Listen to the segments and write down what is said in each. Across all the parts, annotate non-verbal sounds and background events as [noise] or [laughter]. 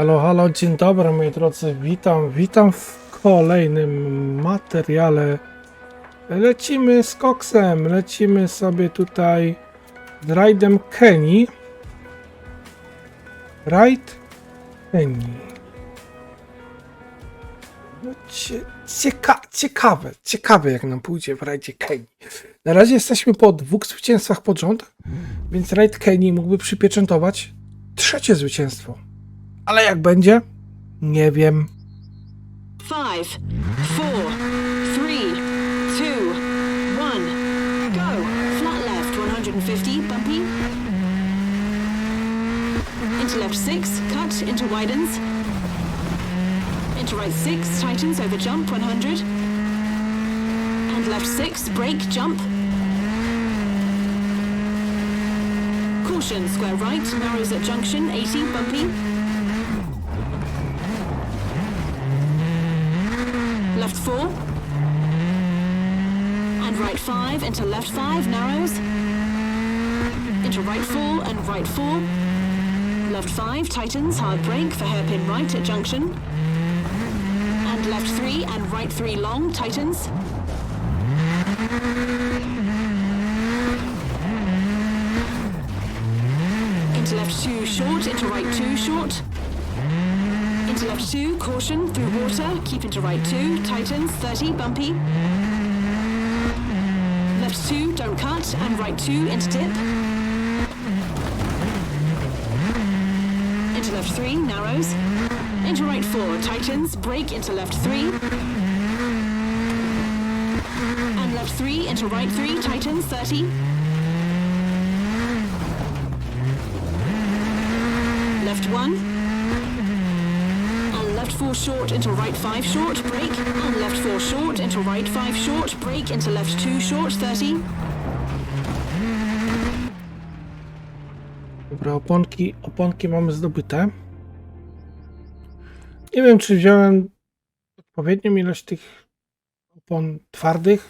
Halo, halo, dzień dobry moi drodzy, witam, witam w kolejnym materiale. Lecimy z koksem, lecimy sobie tutaj rajdem Kenny. Rajd Kenny. No, cie, cieka, ciekawe, ciekawe jak nam pójdzie w rajdzie Kenny. Na razie jesteśmy po dwóch zwycięstwach pod rząd, więc rajd Kenny mógłby przypieczętować trzecie zwycięstwo. Ale jak będzie? Nie wiem. Five, four, three, two, one, go. Flat left, 150, bumpy. Into left six, cut, into widens. Into right six, tightens over jump, 100. And left six, brake, jump. Caution, square right, narrows at junction, 80, bumpy. Four. And right five into left five, narrows. Into right four and right four. Left five, tightens, hard brake for hairpin right at junction. And left three and right three long, tightens. Into left two short, into right two short. Left two, caution, through water, keep into right two, tightens, 30, bumpy. Left two, don't cut, and right two, into dip. Into left three, narrows. Into right four, tightens, brake into left three. And left three, into right three, tightens, 30. Left one, and left four short into right five short, brake, and left four short into right five short, brake into left two short, 30. Dobra, oponki, oponki mamy zdobyte. Nie wiem, czy wziąłem odpowiednią ilość tych opon twardych.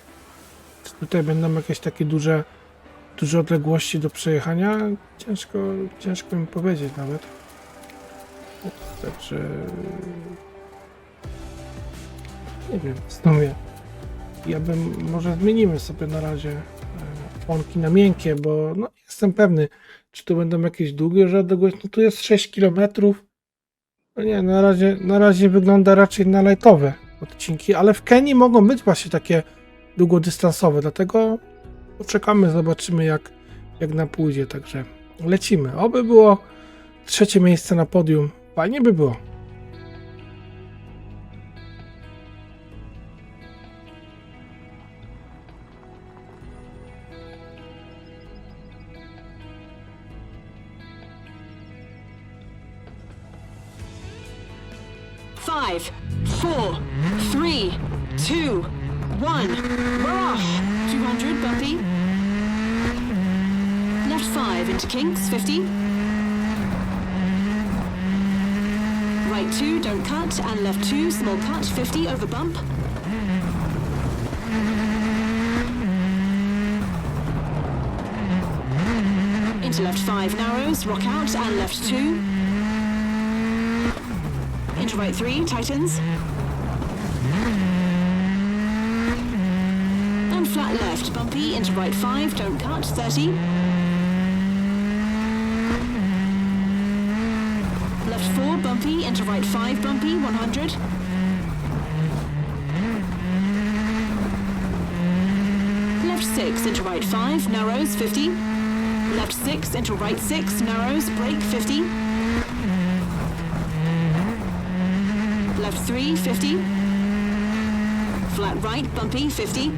Czy tutaj będą jakieś takie duże, duże odległości do przejechania? Ciężko, ciężko mi powiedzieć nawet. Także... Nie wiem, w sumie. Ja bym, może zmienimy sobie na razie e, oponki na miękkie, bo no, jestem pewny, czy tu będą jakieś długie odległości? No tu jest 6 km. No nie, na razie, na razie wygląda raczej na lightowe odcinki, ale w Kenii mogą być właśnie takie długodystansowe, dlatego poczekamy, zobaczymy jak, jak nam pójdzie, także lecimy. Oby było trzecie miejsce na podium, fajnie by było. Five, four, three, two, one. We're off. 200, bumpy. Left five into kinks, 50. Right two, don't cut, and left two, small cut, 50 over bump. Into left five narrows, rock out, and left two. Right three, tightens. And flat left, bumpy, into right five, don't cut, 30. Left four, bumpy, into right five, bumpy, 100. Left six, into right five, narrows, 50. Left six, into right six, narrows, brake, 50. Left 3, 50. Flat right, bumpy, 50.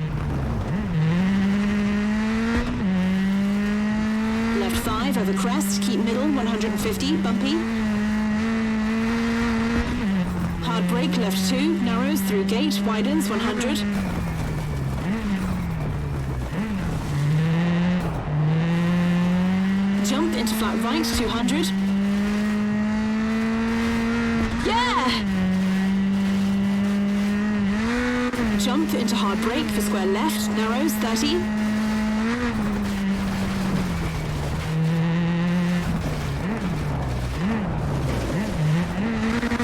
Left 5 over crest, keep middle, 150, bumpy. Hard brake, left 2, narrows through gate, widens, 100. Jump into flat right, 200. jump into hard break for square left, narrows 30.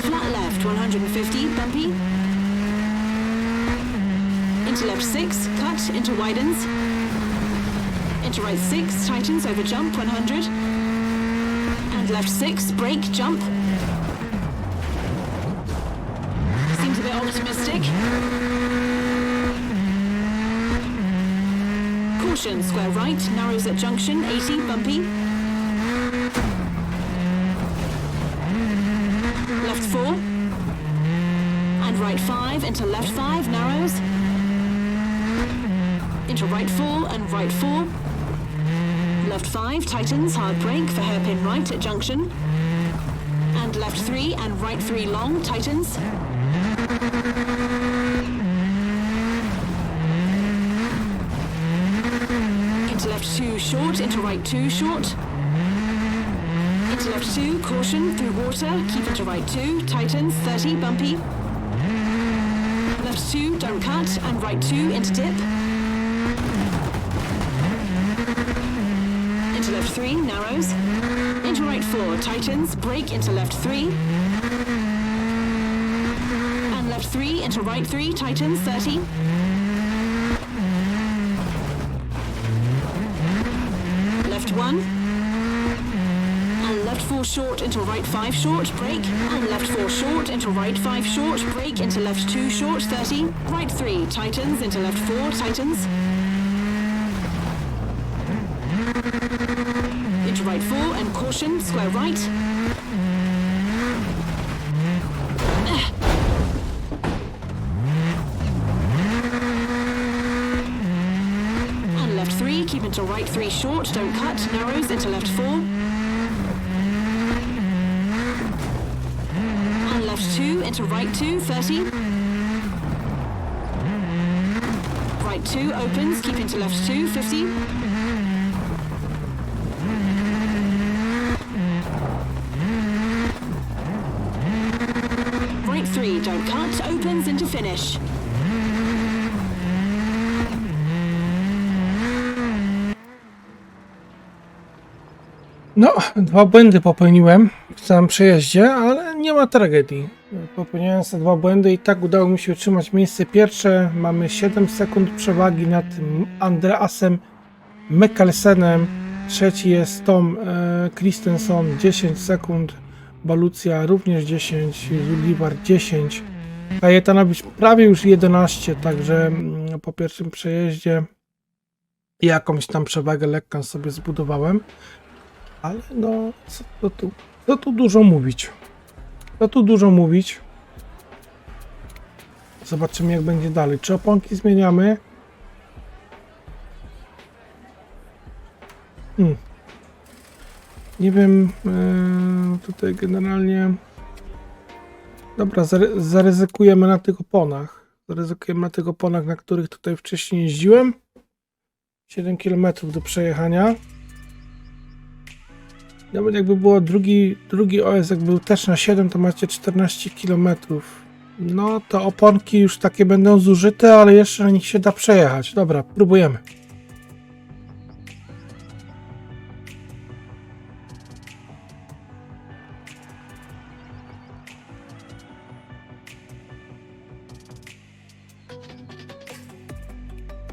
Flat left, 150, bumpy. Into left 6, cut, into widens. Into right 6, tightens over jump, 100. And left 6, break jump. Caution, square right, narrows at junction, 80, bumpy. Left 4. And right 5 into left 5, narrows. Into right 4 and right 4. Left 5, tightens, hard brake for hairpin right at junction. And left 3 and right 3 long, tightens. 2 short, into right 2 short. Into left 2, caution, through water, keep into right 2, tightens, 30, bumpy. Left 2, don't cut, and right 2 into dip. Into left 3, narrows. Into right 4, tightens, brake into left 3. And left 3 into right 3, tightens, 30. Left 1. And left 4 short into right 5 short, brake. And left 4 short into right 5 short, brake into left 2 short, 30. Right 3, tightens into left 4, tightens. Into right 4 and caution, square right. And left 3, keep into right 3 short, don't cut, narrows into left 4. into right 2, 30. Right 2 opens, keep into left 2, 50. Right 3, don't cut, opens into finish. No, dwa błędy popełniłem w całym przejeździe, ale nie ma tragedii. Popełniłem te dwa błędy i tak udało mi się utrzymać miejsce pierwsze. Mamy 7 sekund przewagi nad Andreasem Mikkelsenem. Trzeci jest Tom e, Christensen 10 sekund. Balucja również 10, Zuliwar 10. Kajetanowicz prawie już 11, także mm, po pierwszym przejeździe jakąś tam przewagę lekką sobie zbudowałem. Ale no, co tu, co tu dużo mówić. Co tu dużo mówić. Zobaczymy jak będzie dalej. Czy oponki zmieniamy? Hmm. Nie wiem, yy, tutaj generalnie... Dobra, zary- zaryzykujemy na tych oponach. Zaryzykujemy na tych oponach, na których tutaj wcześniej jeździłem. 7 km do przejechania. Nawet jakby było drugi, drugi OS, jak był też na 7, to macie 14 km. No to oponki już takie będą zużyte, ale jeszcze na nich się da przejechać. Dobra, próbujemy.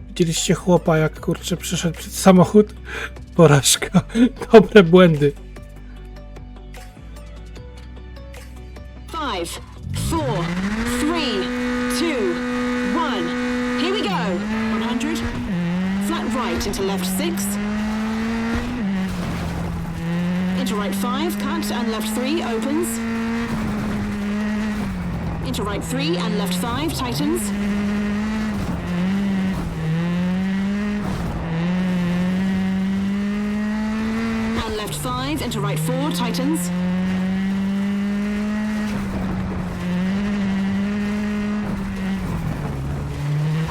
Widzieliście chłopa, jak kurczę przyszedł przed samochód? Porażka. [laughs] Dobre błędy. Five, four, three, two, one. Here we go. 100. Flat right into left six. Into right five, cut, and left three opens. Into right three and left five, tightens. And left five into right four, tightens.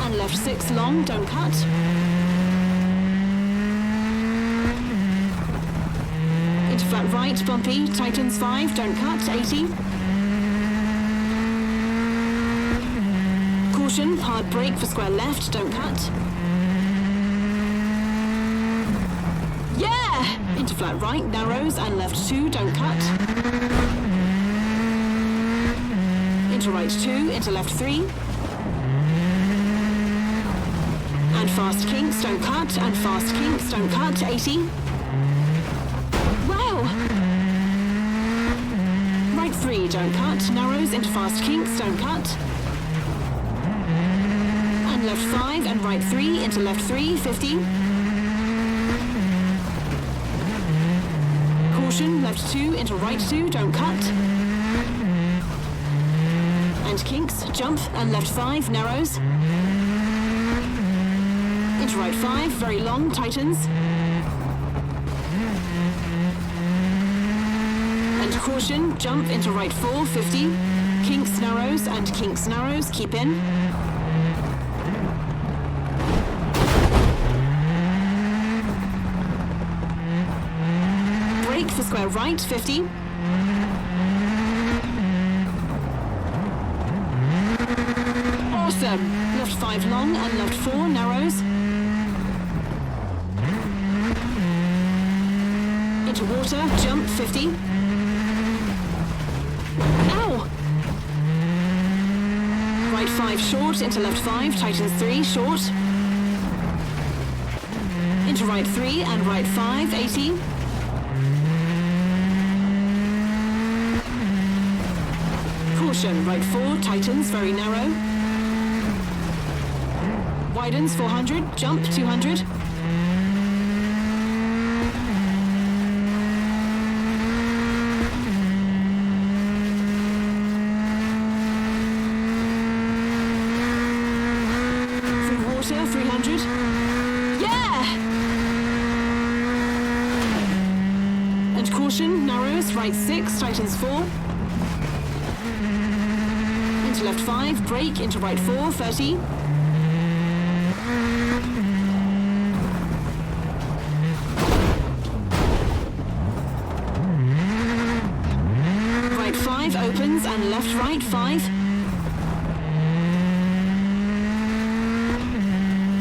And left six long, don't cut. Into flat right, bumpy, tightens five, don't cut, 80. Caution, hard brake for square left, don't cut. Yeah! Into flat right, narrows, and left two, don't cut. Into right two, into left three. And fast kinks, don't cut, and fast kinks, don't cut, 80. Wow! Right 3, don't cut, narrows into fast kinks, don't cut. And left 5 and right 3 into left 3, 50. Caution, left 2 into right 2, don't cut. And kinks, jump, and left 5, narrows. Right 5, very long, tightens. And caution, jump into right 4, 50. Kinks, narrows, and kinks, narrows, keep in. Brake for square right, 50. Awesome. Left 5 long and left 4 narrows. Into water, jump 50. Ow! Right 5 short, into left 5, tightens 3, short. Into right 3 and right 5, 80. Caution, right 4, tightens, very narrow. Widens 400, jump 200. Through water 300. Yeah! And caution, narrows, right 6, tightens 4. Into left 5, into right 4, 30. Right 5 opens and left right 5.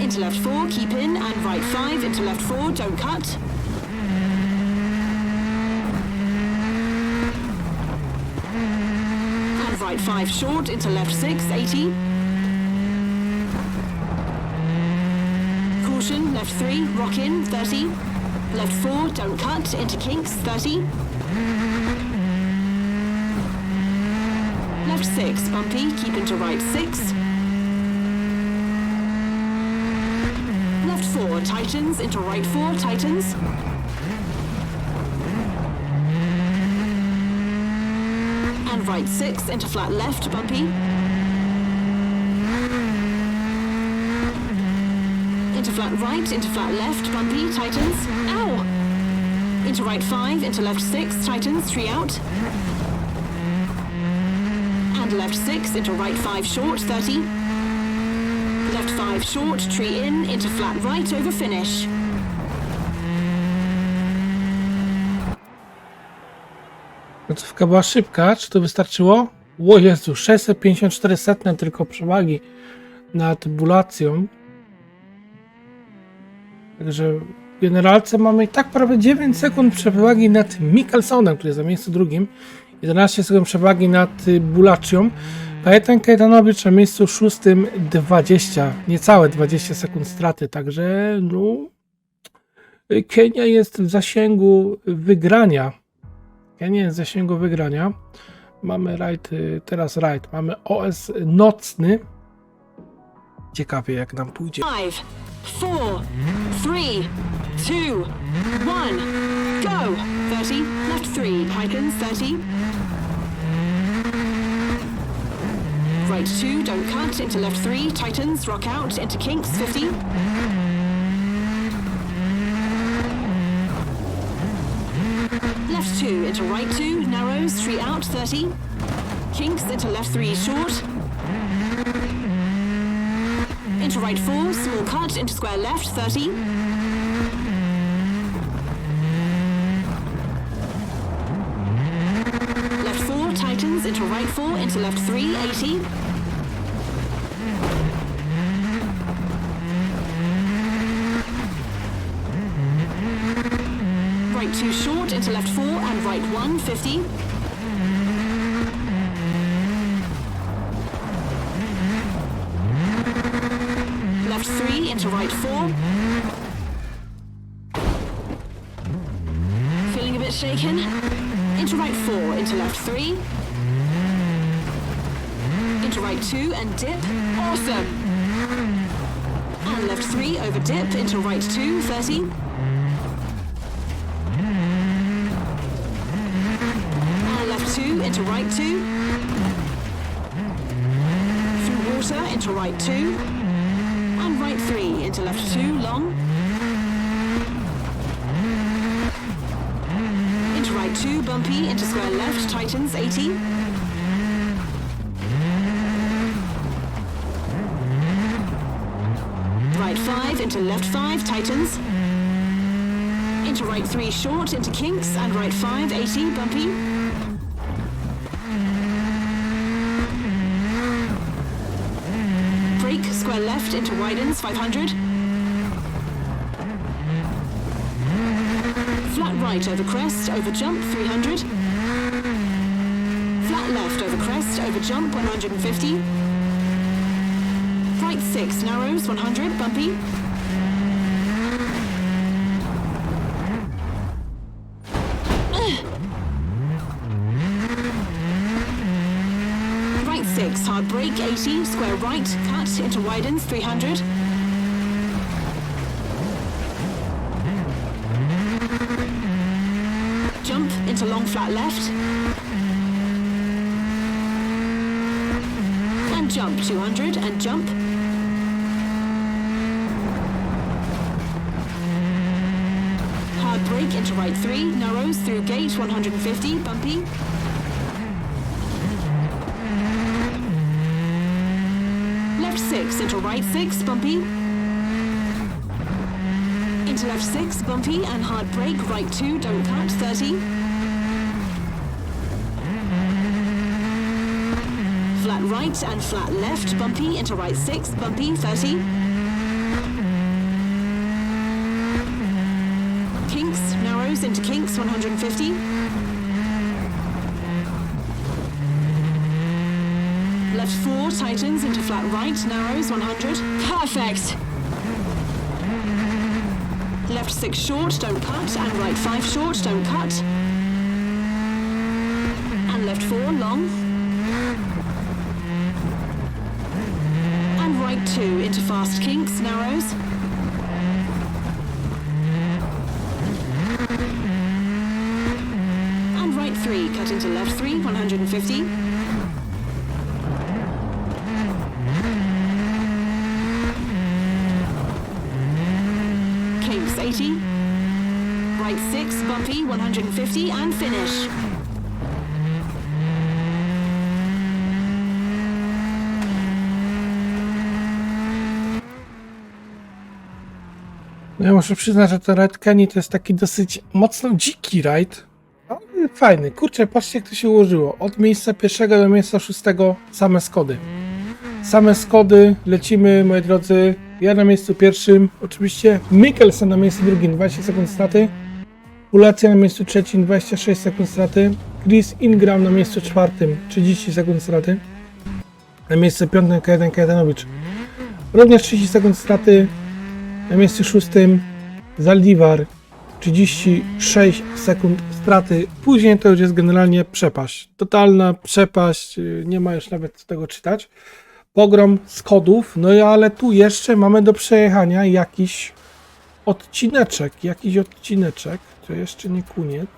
Into left 4, keep in, and right 5 into left 4, don't cut. And right 5 short into left 6, 80. Caution, left 3, rock in, 30. Left 4, don't cut, into kinks, 30. Left 6, bumpy, keep into right 6. Left 4, tightens, into right 4, tightens. 6, into flat left, bumpy. Into flat right, into flat left, bumpy, tightens. Ow! Into right 5, into left 6, tightens, 3 out. And left 6, into right 5 short, 30. Left 5 short, tree in, into flat right over finish. Końcówka była szybka, czy to wystarczyło? O Jezu, 654 setne tylko przewagi nad Bulacją. Także w generalce mamy i tak prawie 9 sekund przewagi nad Mikkelsonem, który jest na miejscu drugim. 11 sekund przewagi nad Bulacją. Kajetan Kajetanowicz na miejscu szóstym 20, niecałe 20 sekund straty, także no, Kenia jest w zasięgu wygrania. Kenia jest w zasięgu wygrania. Mamy rajd, y, teraz rajd, mamy OS nocny. Ciekawie jak nam pójdzie. 5, 4, 3, 2, 1, go! 30, left 3, tightens, 30. Right 2, don't cut, into left 3, tightens, rock out, into kinks, 50. Left 2, into right 2, narrows, 3 out, 30. Kinks, into left 3, short. Into right 4, small cut, into square left, 30. Left 4, tightens, into right 4, into left 3, 80. 2 short, into left 4, and right 1, 50. Left 3, three into right four. Feeling a bit shaken? Into right four, into left three. Into right two and dip. Awesome! And left three over dip into right two, 30. And left two into right two. Through water into right two. And right into left. Two, long. Into right. Two, bumpy, into square left, tightens, 80. Right five. Into left five, tightens. Into right three, short, into kinks, and right five, 80, bumpy. Brake, square left into widens, 500. Flat right over crest, over jump, 300. Flat left over crest, over jump, 150. Right 6, narrows, 100, bumpy. 6, hard brake, 80, square right, cut, into widens, 300. Jump into long flat left. And jump 200 and jump. Hard brake into right 3, narrows through gate 150, bumpy. 6 into right 6, bumpy. Into left 6, bumpy and hard brake, right 2, don't cut, 30. Flat right and flat left, bumpy into right 6, bumpy, 30. Kinks, narrows into kinks, 150. Left 4, tightens into flat right, narrows, 100. Perfect! Left 6 short, don't cut, and right 5 short, don't cut. And left 4, long. And right 2 into fast kinks, narrows. 80. Right 6, bumpy 150 and finish. No Ja muszę przyznać, że ten Red Kenny to jest taki dosyć mocno dziki rajd. Ale fajny. Kurczę, patrzcie jak to się ułożyło. Od miejsca pierwszego do miejsca szóstego same skody. Same skody, lecimy moi drodzy. Ja na miejscu pierwszym, oczywiście Mikkelsen na miejscu drugim, 20 sekund straty. Ulacja na miejscu trzecim, 26 sekund straty. Chris Ingram na miejscu czwartym, 30 sekund straty. Na miejscu piątym Kajetan Kajetanowicz. Również 30 sekund straty. Na miejscu szóstym Zaldivar 36 sekund straty. Później to już jest generalnie przepaść. Totalna przepaść. yy, Nie ma już nawet tego czytać. Pogrom schodów. No ale tu jeszcze mamy do przejechania jakiś odcineczek. Jakiś odcineczek. To jeszcze nie koniec.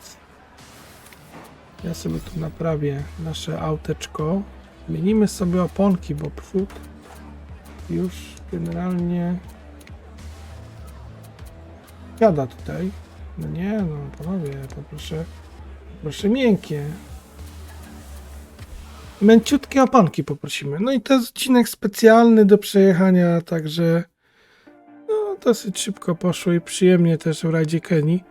Ja sobie tu naprawię nasze auteczko. Zmienimy sobie oponki, bo przód już generalnie Gada tutaj. No nie, no panowie, poproszę, proszę miękkie. Męciutkie oponki poprosimy. No i to jest odcinek specjalny do przejechania, także no dosyć szybko poszło i przyjemnie też w rajdzie Kenii.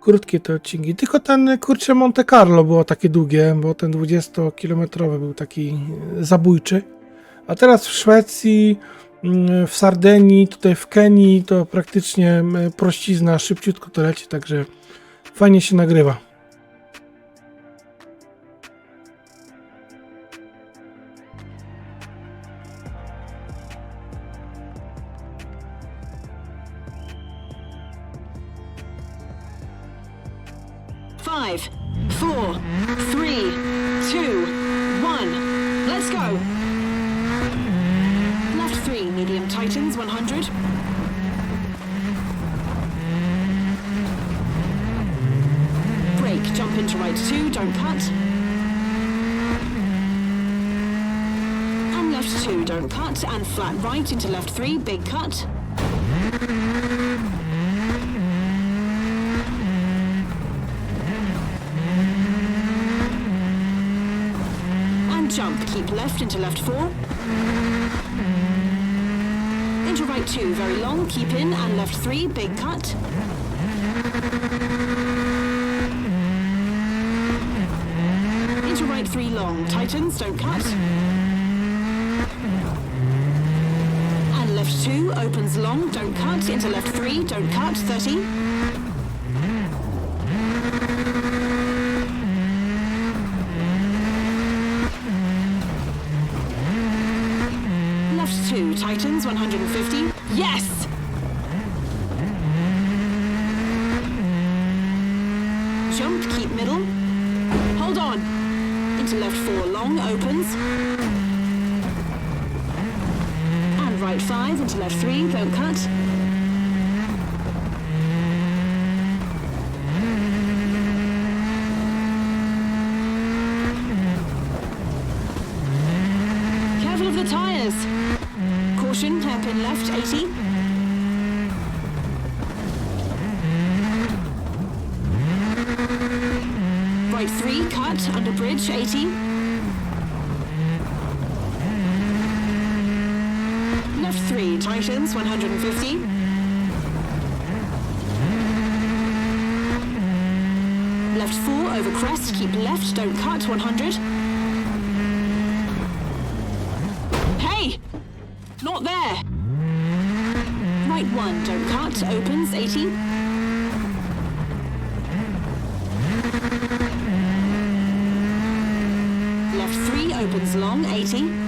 Krótkie te odcinki. Tylko ten kurczę Monte Carlo było takie długie, bo ten 20-kilometrowy był taki e, zabójczy. A teraz w Szwecji, mm, w Sardenii, tutaj w Kenii to praktycznie mm, prościzna, szybciutko to leci, także fajnie się nagrywa. Flat right into left three, big cut. And jump, keep left into left four. Into right two, very long, keep in, and left three, big cut. Into right three, long, tightens, don't cut. And left two, opens long, don't cut. Into left three, don't cut, 30. Left two, tightens, 150. Yes! Jump, keep middle. Hold on. Into left four, long, opens. Five, into left three, don't cut. Careful of the tyres. Caution, hairpin left, 80. Right three, cut, under bridge, 80. Left three, tightens, 150. Left four, over crest, keep left, don't cut, 100. Hey! Not there! Right one, don't cut, opens, 80. Left three, opens long, 80.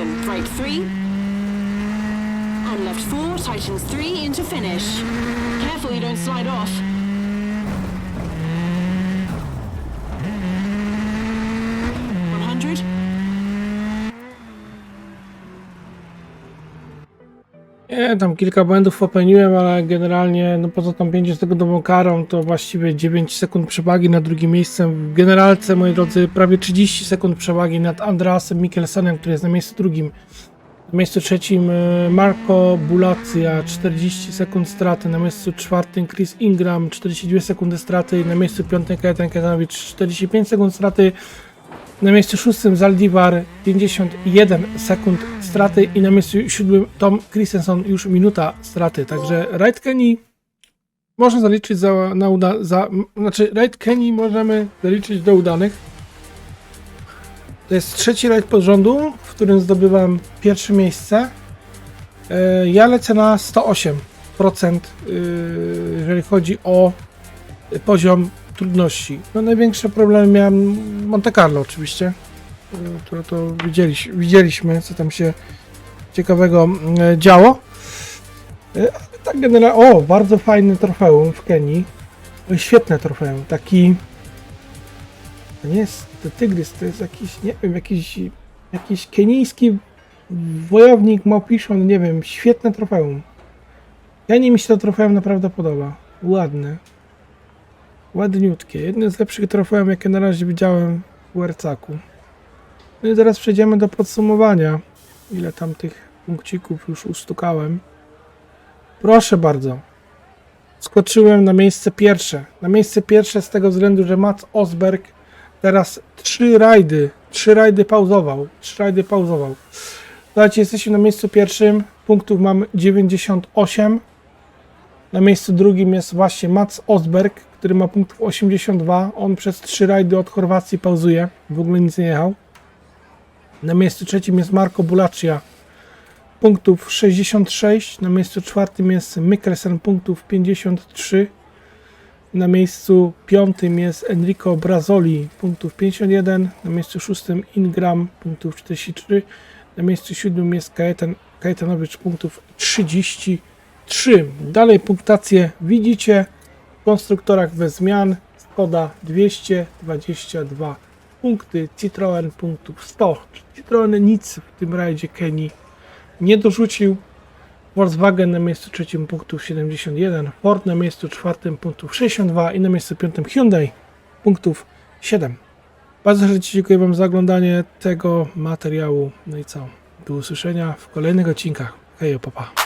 Caution, brake three. And left four, tightens three into finish. Careful you don't slide off. Tam kilka błędów popełniłem, ale generalnie, no poza tą 5-sekundową karą, to właściwie 9 sekund przewagi nad drugim miejscem. W generalce, moi drodzy, prawie 30 sekund przewagi nad Andreasem Mikkelsenem, który jest na miejscu drugim. Na miejscu trzecim e, Marco Bulacja, 40 sekund straty. Na miejscu czwartym Chris Ingram, 42 sekundy straty. Na miejscu piątym Kajetan Kajanowicz, 45 sekund straty. Na miejscu szóstym Zaldivar 51 sekund straty i na miejscu siódmym Tom Christensen już minuta straty. Także Raid Kenny można zaliczyć za, na uda, za, znaczy Raid Kenny możemy zaliczyć do udanych. To jest trzeci raid pod rządu, w którym zdobywam pierwsze miejsce. E, Ja lecę na 108%, y, jeżeli chodzi o poziom trudności. No największe problemy miałem Monte Carlo oczywiście, które to widzieliś, widzieliśmy, co tam się ciekawego y, działo. Ale Tak generalnie, o, bardzo fajny trofeum w Kenii. No Świetne trofeum, taki to nie jest to tygrys, to jest jakiś, nie wiem, jakiś, jakiś kenijski wojownik małpiszon, nie wiem, świetne trofeum. Ja nie mi się to trofeum naprawdę podoba. Ładne. Ładniutkie. Jedne z lepszych trofeum, jakie na razie widziałem w Wercaku. No i teraz przejdziemy do podsumowania. Ile tam tych punkcików już ustukałem. Proszę bardzo. Skoczyłem na miejsce pierwsze. Na miejsce pierwsze z tego względu, że Mats Osberg teraz trzy rajdy, trzy rajdy pauzował. Trzy rajdy pauzował. Słuchajcie, jesteśmy na miejscu pierwszym. Punktów mam 98. Na miejscu drugim jest właśnie Mats Osberg, który ma punktów 82. On przez trzy rajdy od Chorwacji pauzuje. W ogóle nic nie jechał. Na miejscu trzecim jest Marco Bulaccia. Punktów 66. Na miejscu czwartym jest Mikkelsen. Punktów 53. Na miejscu piątym jest Enrico Brazoli. Punktów 51. Na miejscu szóstym Ingram. Punktów 43. Na miejscu siódmym jest Kajetan, Kajetanowicz. Punktów 33. Dalej punktację widzicie. Konstruktorach bez zmian. Skoda 222 punkty. Citroen punktów 100. Citroen nic w tym rajdzie Kenii nie dorzucił. Volkswagen na miejscu trzecim punktów 71, Ford na miejscu czwartym punktów 62 i na miejscu piątym Hyundai punktów 7. Bardzo serdecznie dziękuję Wam za oglądanie tego materiału. No i co? Do usłyszenia w kolejnych odcinkach. Hej, papa.